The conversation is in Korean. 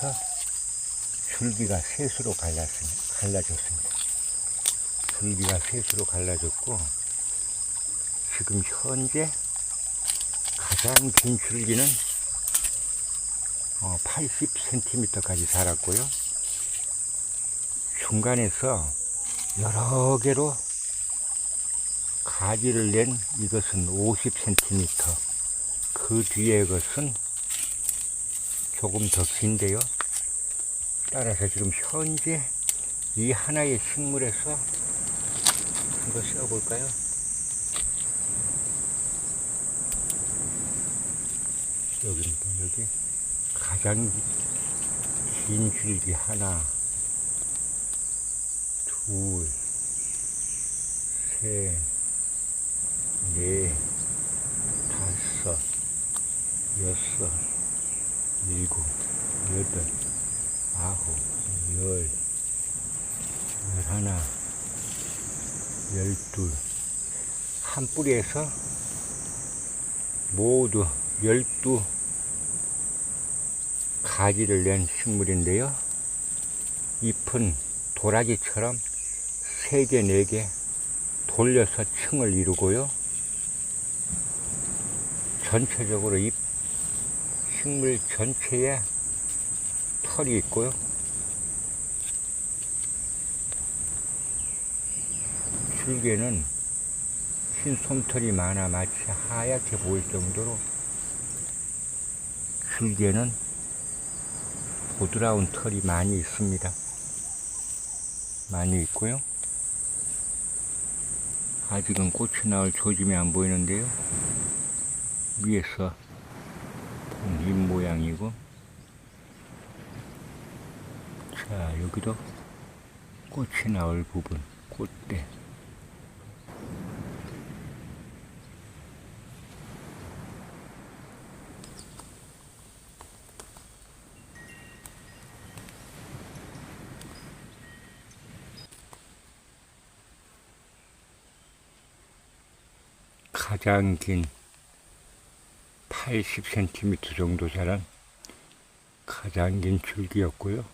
그래서 줄기가 셋으로. 갈라졌습니다. 줄기가 셋으로 갈라졌고 지금 현재 가장 긴 줄기는 80cm까지 자랐고요. 중간에서 여러 개로 가지를 낸 이것은 50cm. 그 뒤에 것은 조금 더 긴데요. 따라서 지금 현재 이 하나의 식물에서 이거 씌워볼까요? 여기입니다. 여기 가장 긴 줄기 하나, 둘, 셋, 넷, 다섯, 여섯, 일곱, 여덟, 아홉, 열, 열하나, 열둘. 한 뿌리에서 모두 열두 가지를 낸 식물인데요. 잎은 도라지처럼 세 개, 네 개 돌려서 층을 이루고요. 전체적으로 잎 식물 전체에 털이 있고요. 줄기에는 흰 솜털이 많아 마치 하얗게 보일 정도로 줄기에는 부드러운 털이 많이 있습니다. 많이 있고요. 아직은 꽃이 나올 조짐이 안 보이는데요. 위에서 본잎 모양이고. 자 여기도 꽃이 나올 부분 꽃대. 가장 긴 80cm 정도 자란 가장 긴 줄기였고요.